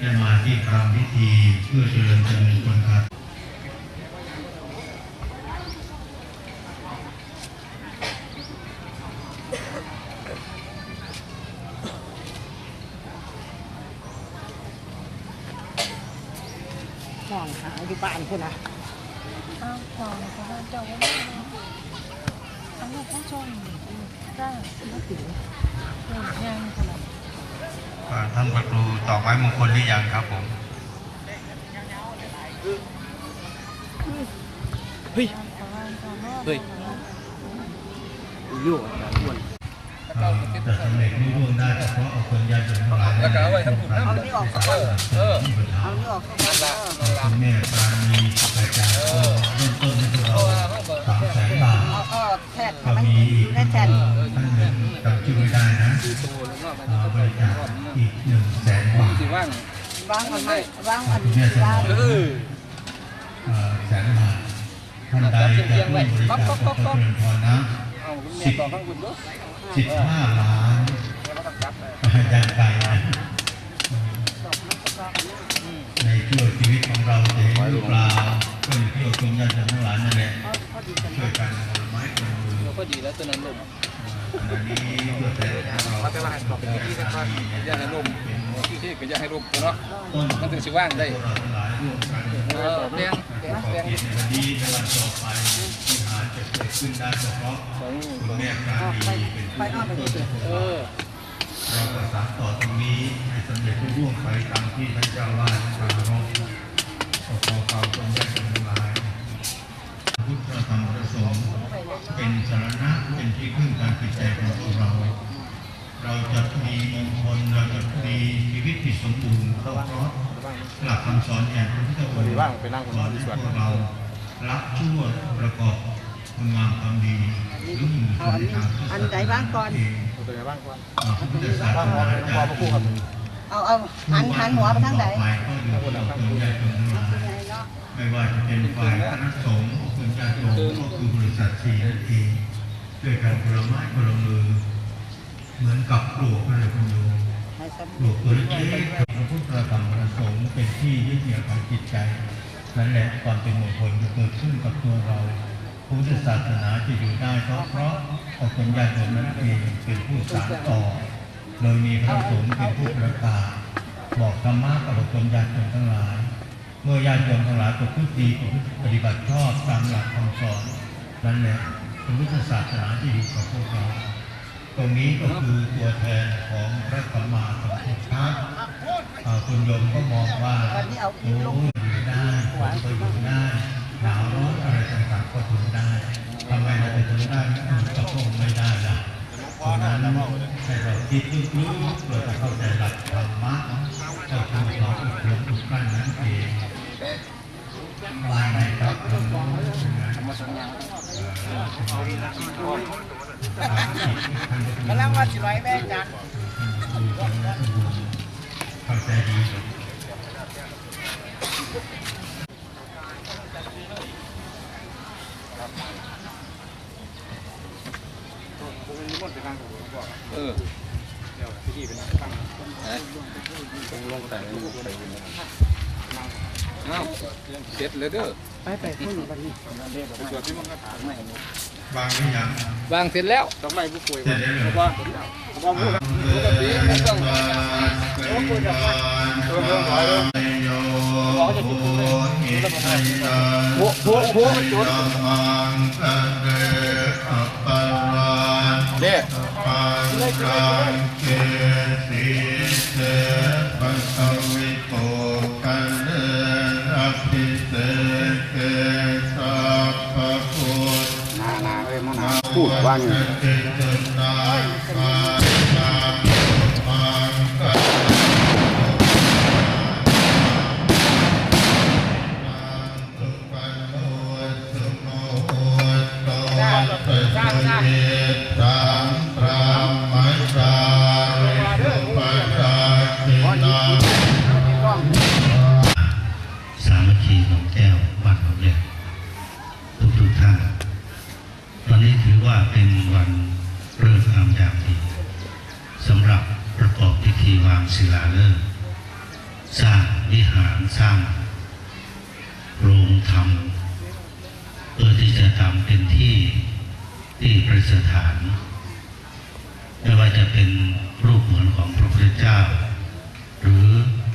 ได้มาที่ทำพิธีเพื่อเจริญเป็นมงคลครับห่วงหาอยู่บ้านคุณนะอ้าวก่อนเขาว่าเจ้าว่าไม่ได้อันนี้ต้องชมได้ไม่ถึงยังขนาด ท่านพระครูต่อไม้มงคลหรือยังครับผมเฮ้ยเฮ้ยอยู่อาจารย์อ้วนจะสำเร็จรุ่ร่วงได้ก็เพราะเอาคนญาติโยมทั้งหลายแล้วก็เอาไว้ทั้งหมดนะเอานี่ออกเออเออเอานี่ออกเข้ามาคุณแม่ปราณีอาจารย์ก็เริ่มต้นให้พวกเราสาม แสนบาทเอาเอาแทนก็มันมีออีกยู่ในแทนท่านหนึ่งจำชื่อไม่ได้นะอ่าบริจาคอีกหนึ่งแสนบาทว่างว่างมันไม่ว่างมันคุณแม่างเออแสนบาทท่านใดจะร่วมบริจาคก็ขอเชิญพรนะเอาคุณแม่ต่อข้างคุณด้วยสิบห้าล้านยังไกลนะในช่วงชีวิตของเราจะเห็นหรือเปล่า ก็อยู่ที่องค์ญาติทั้งหลายนั่นแหละช่วยกันไม้คนละมือก็ดีแล้วตัวนั้นลมขณะนี้เพื่อแต่เราเขาจะว่าให้ตอบเป็นที่นะครับอย่าให้ลมที่ที่ก็อย่าให้ลมเนาะมันถึงสิว่างได้เออแดงแดงแดงวันนี้ในวันต่อไปที่หาจะเกิดขึ้นได้ก็เพาะคุณแม่ปราณีเป็นผู้ร่วมต้นเออเราประสานต่อตรงนี้ให้สำเร็จรุ่วงไปตามที่ท่านเจ้าว่าดปรารภ ขอขอความจงได้จงลายพุทธธรรมประสงค์เป็นสารณะเป็นที่พึ่งทางจิตใจของพวกเรา เราจะมีมงคลเราจะมีชีวิตที่สมบูรณ์เข้าเพราะหลักคำสอนแห่งพระพุทธองค์สอนให้พวกเราละชั่วประกอบคุณงามความดีหรือมุ่งเอาอันสู่นี้ทางที่อันไหนบ้างก่อนเองตัวไหนบ้างก่อนพระพุทธศาสนาจะอยู่ เอาเอาหันหันหัวไปทางไหนไปก็อยู่ที่เราคนติโยมทั้งหลายยังไงเนาะไม่ว่าจะเป็นฝ่ายคณะสงฆ์คนญาติโยมก็คือบริษัทสีนั่นเองด้วยกันคนละไม้คนละมือ เหมือนกับปลูกอะไรคุณโยมให้สมปลูกตัวเล็กๆพระพุทธธรรมประสงค์เป็นที่ยึดเหนี่ยวของจิตใจนั่นแหละความเป็นมงคลจะเกิดขึ้นกับตัวเราพุทธศาสนาจะอยู่ได้ก็เพราะเอาคนญาติโยมนั้นเองเป็นผู้สานต่อ โดยมีพระสงฆ์เป็นผู้ประกาศบอกธรรมะกับบุคคลญาติโยมทั้งหลาย เมื่อญาติโยมทั้งหลายประพฤติดีปฏิบัติชอบตามหลักคำสอนนั่นแหละเป็นพุทธศาสนาที่อยู่กับพวกเราตรงนี้ก็คือตัวแทนของพระสัมมาสัมพุทธะคุณโยมก็มองว่าโอ้อยู่ได้ฝนก็อยู่ได้หนาวร้อนอะไรต่างๆก็ทนได้ทำไมเราจะทนได้ไม่ทนกับพวกไม่ นั้นให้เราคิดลึกๆเราจะเข้าใจหลักธรรมะก็คือควาอุดมอุดกั้นนั่นเองว่าไงครับธรรมะกำลังว่าสิร้อยแม่จันเข้าใจดี เอ้าเสร็จเลยเด้อไปไปคุณวันนี้วางหรือยังวางเสร็จแล้วเสร็จแล้วเหรอว่าว่าพูดปกติไม่ต้องโอ้โหจะมาโยโหโหโหมันจุดเนี่ยปัญจเกสีเส พูดือว่าเป็นวันเริ่มงามยามดีสำหรับประกอบพิธีวางศิลาฤกษ์สร้างวิหารสร้างโรงธรรมเพื่อที่จะทำเป็นที่ที่ประสถาน ไม่ว่าจะเป็นรูปเหมือนของพระพุทธเจ้า หรือ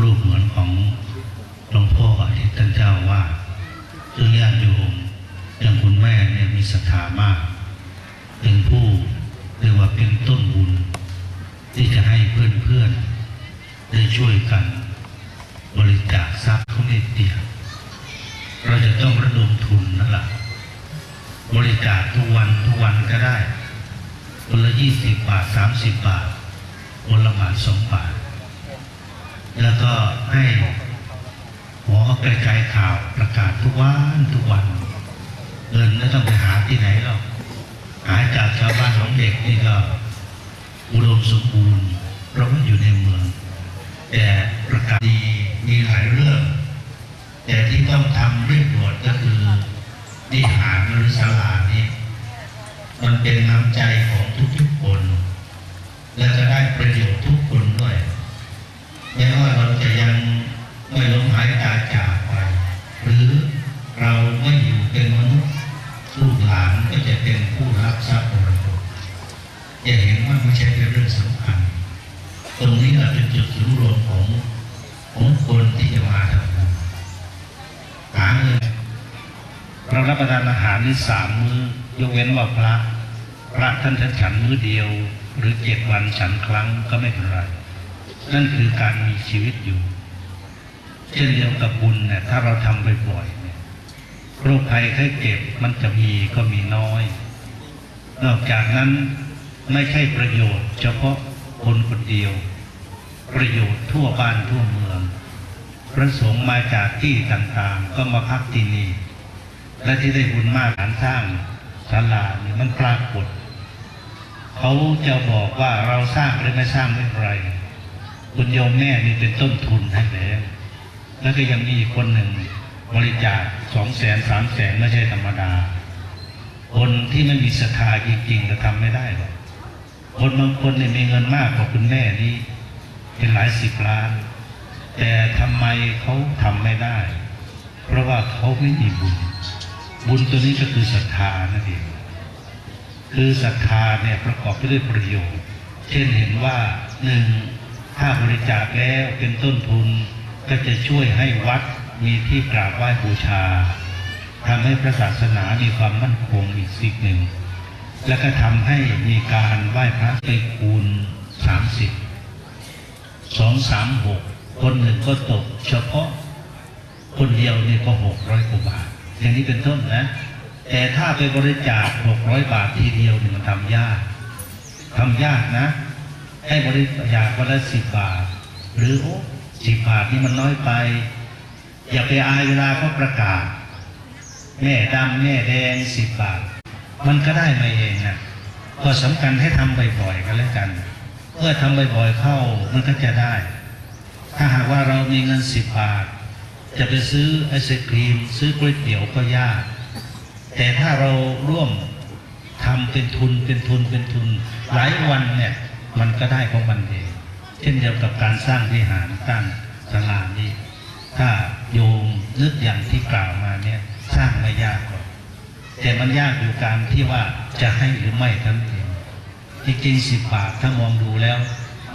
รูปเหมือนของหลวงพ่ออดิตท่านเจ้าว่าสซึ่งญาติโยมอย่างคุณแม่เนี่ยมีศรัทธามาก เป็นต้นบุญ ที่จะให้เพื่อนๆ ได้ช่วยกัน บริจาคทรัพย์เขาไม่เดียวเราจะต้องระดมทุนนั่นแหละบริจาคทุกวันทุกวันก็ได้คนละยี่สิบบาทสามสิบบาทคนละบาทสองบาท แล้วก็ให้หมอกระจายข่าวประกาศทุกวันทุกวันเงินไม่ต้องไปหาที่ไหนหรอก หายจากชาวบ้านของเด็กนี่ก็อุดมสมบูรณ์เพราะว่าอยู่ในเมือง แต่ประกาศดีมีหลายเรื่อง แต่ที่ต้องทำเร่งด่วนก็คือนิหารหรือสาลานี่มันเป็นน้ำใจของทุกๆ ใช่เป็นเรื่องสำคัญ ตรงนี้แหละเป็นจุดศูนย์รวมของของคนที่จะมาทำบุญหาเงินเรารับประทานอาหารนี่สามมื้อยกเว้นว่าพระพระท่านฉันฉันมื้อเดียว หรือเจ็ดวันฉันครั้งก็ไม่เป็นไร นั่นคือการมีชีวิตอยู่ เช่นเดียวกับบุญเนี่ยถ้าเราทำบ่อยๆเนี่ยโรคภัยไข้เจ็บมันจะมีก็มีน้อย นอกจากนั้น ไม่ใช่ประโยชน์ เฉพาะคนคนเดียว ประโยชน์ทั่วบ้านทั่วเมือง พระสงฆ์มาจากที่ต่างๆ ก็มาพักที่นี่ และที่ได้บุญมากการสร้างศาลานี่มันปรากฏ เขาจะบอกว่าเราสร้างหรือไม่สร้างไม่ไรคุณโยมแม่นี่เป็นต้นทุนให้แล้วแล้วก็ยังมีคนหนึ่งบริจาคสองแสนสามแสนไม่ใช่ธรรมดา คนที่ไม่มีศรัทธาจริงๆจะทำไม่ได้หรอก คนบางคนเนี่ยมีเงินมากกว่าคุณแม่นี่เป็นหลายสิบล้าน แต่ทำไมเขาทำไม่ได้ เพราะว่าเขาไม่มีบุญ บุญตัวนี้ก็คือศรัทธานั่นเองคือศรัทธาเนี่ยประกอบไปด้วยประโยชน์ เช่นเห็นว่าหนึ่งถ้าบริจาคแล้วเป็นต้นทุนก็จะช่วยให้วัดมีที่กราบไหว้บูชาทำให้พระศาสนามีความมั่นคงอีกสิ่งหนึ่ง แล้วก็ทำให้มีการไหว้พระไปคูณสามสิบสองสามหกคนหนึ่งก็ตก เฉพาะคนเดียวเนี่ยก็หกร้อยกว่าบาท อย่างนี้เป็นต้นนะ แต่ถ้าไปบริจาคหกร้อยบาททีเดียวเนี่ยมันทำยากทำยากนะ ให้บริจาควันละสิบบาท หรือโอ้สิบบาทนี่มันน้อยไป อย่าไปอายเวลาเขาประกาศ แม่ดำแม่แดงสิบบาท มันก็ได้มาเองนะก็สำคัญให้ทำบ่อยๆกันแล้วกันเมื่อทำบ่อยๆเข้ามันก็จะได้ ถ้าหากว่าเรามีเงินสิบบาท จะไปซื้อไอศครีม ซื้อก๋วยเตี๋ยวก็ยาก แต่ถ้าเราร่วมทำเป็นทุนเป็นทุนเป็นทุน หลายวันเนี่ยมันก็ได้ของมันเอง เช่นเดียวกับการสร้างวิหารสร้างศาลานี้ ถ้าโยมนึกอย่างที่กล่าวมาเนี่ยสร้างไม่ยากหรอก แต่มันยากอยู่การที่ว่าจะให้หรือไม่เท่านั้นเองจริงๆสิบบาทถ้ามองดูแล้ว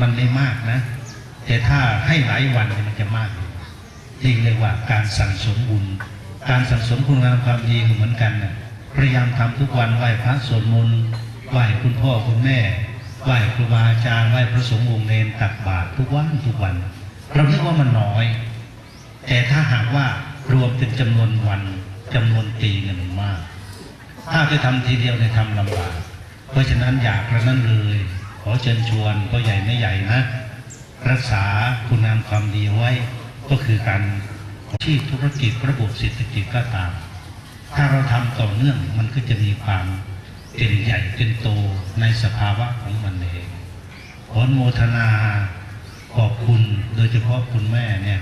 มันไม่มากนะ แต่ถ้าให้หลายวันมันจะมากอยู่นี่เรียกว่าการสั่งสมบุญ การสั่งสมคุณงามความดีเหมือนกันนะพยายามทำทุกวันไหว้พระสวดมนต์ไหว้คุณพ่อคุณแม่ไหว้ครูบาอาจารย์ไหว้พระสงฆ์องค์เนรตักบาตรทุกวันทุกวัน เราคิดว่ามันน้อย แต่ถ้าหากว่ารวมเป็นจำนวนวันจำนวนปีเนี่ยมันมาก ถ้าไปทำทีเดียวในยทำลำบาก เพราะฉะนั้นอยากกระนั้นเลย ขอเชิญชวนก็ใหญ่ไม่ใหญ่นะ รักษาคุณงามความดีไว้ ก็คือการที่ธุรกิจระบบเศรษฐกิจก็ตาม ถ้าเราทำต่อเนื่องมันก็จะมีความเป็นใหญ่เป็นโตในสภาวะของมันเองขอโมทนาขอบคุณโดยเฉพาะคุณแม่เนี่ย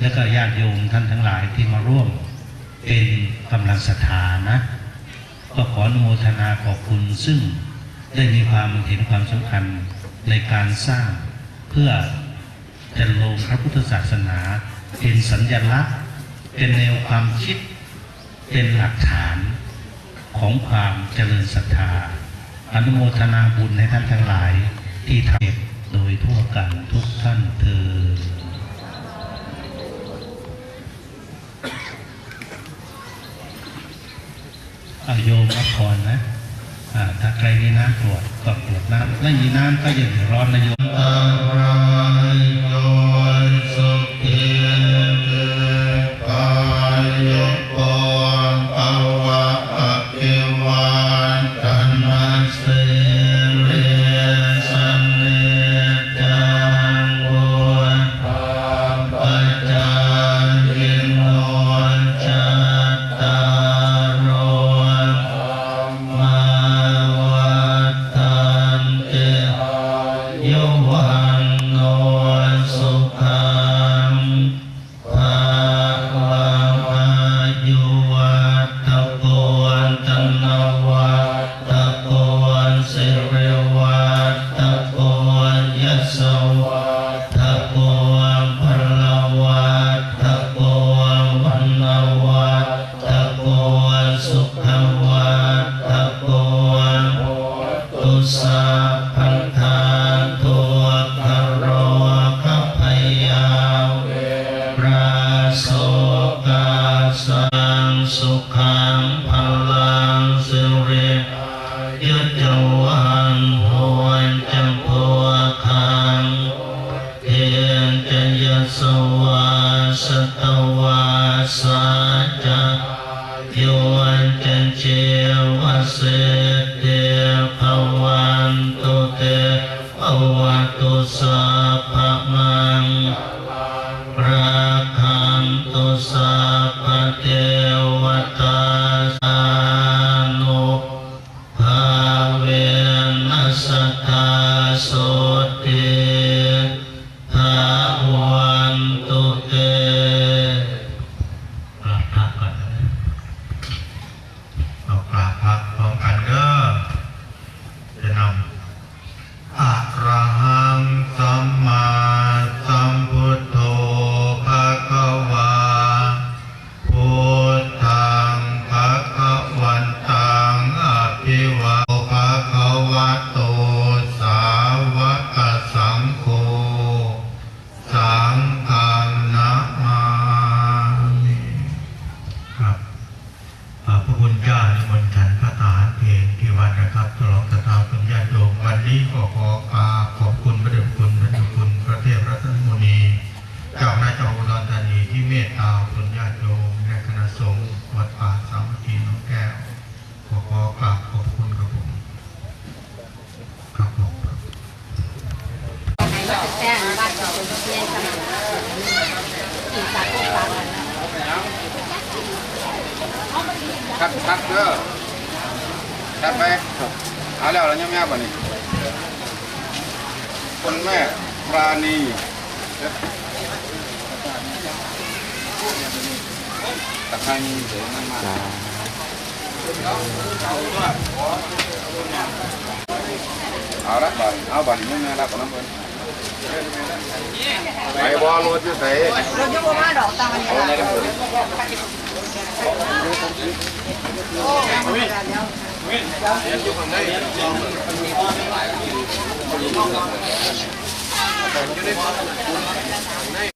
และก็ญาติโยมท่านทั้งหลายที่มาร่วมเป็นกำลังศรัทธานะ ก็ขออนุโมทนาขอบคุณซึ่งได้มีความเห็นความสำคัญในการสร้างเพื่อจะโลงพระพุทธศาสนา เป็นสัญญลักษณ์ เป็นแนวความคิด เป็นหลักฐานของความเจริญศรัทธา อนุโมทนาบุญให้ท่านทั้งหลายที่ทำโดยทั่วกันทุกท่านเธอญอา โยมรับพรนะถ้าใครมีน้ำกรวดก็กรวดน้ำไม่มีน้ำก็อย่าเดือดร้อนนะโยม สัพพมัง ขอบพระคุณเจ้าในมนต์ฉันพระทหารเพลงที่วัดนะครับตลอดตะทาคุณญาติโยมวันนี้ก็ขอกราบขอบคุณพระเดชคุณพระเดชคุณพระเทพรัตนมุนี เจ้าหน้าจังหวัดอุดรธานีที่เมตตาคุณญาติโยมในคณะสงฆ์วัดป่าสามัคคีหน้องแก้วขอขอกราบขอบคุณครับผมครับผม แจ้งบ้านเราเป็นเรียนสมัครอีสานพวกเรา ชัดชัดเด้อชัดไปเอาแล้วแล้วยังแม่บ่นี่คนแม่ปราณีตะไคร้เดี๋ยวมันมาเอาละบ่เอาบ่นี่แม่รับกับน้ำเพิ่นไปบอลรถอยู่ไสเราจะบอกว่าดอกตาลเนี่ย เอาในน้ำเพิ่นเ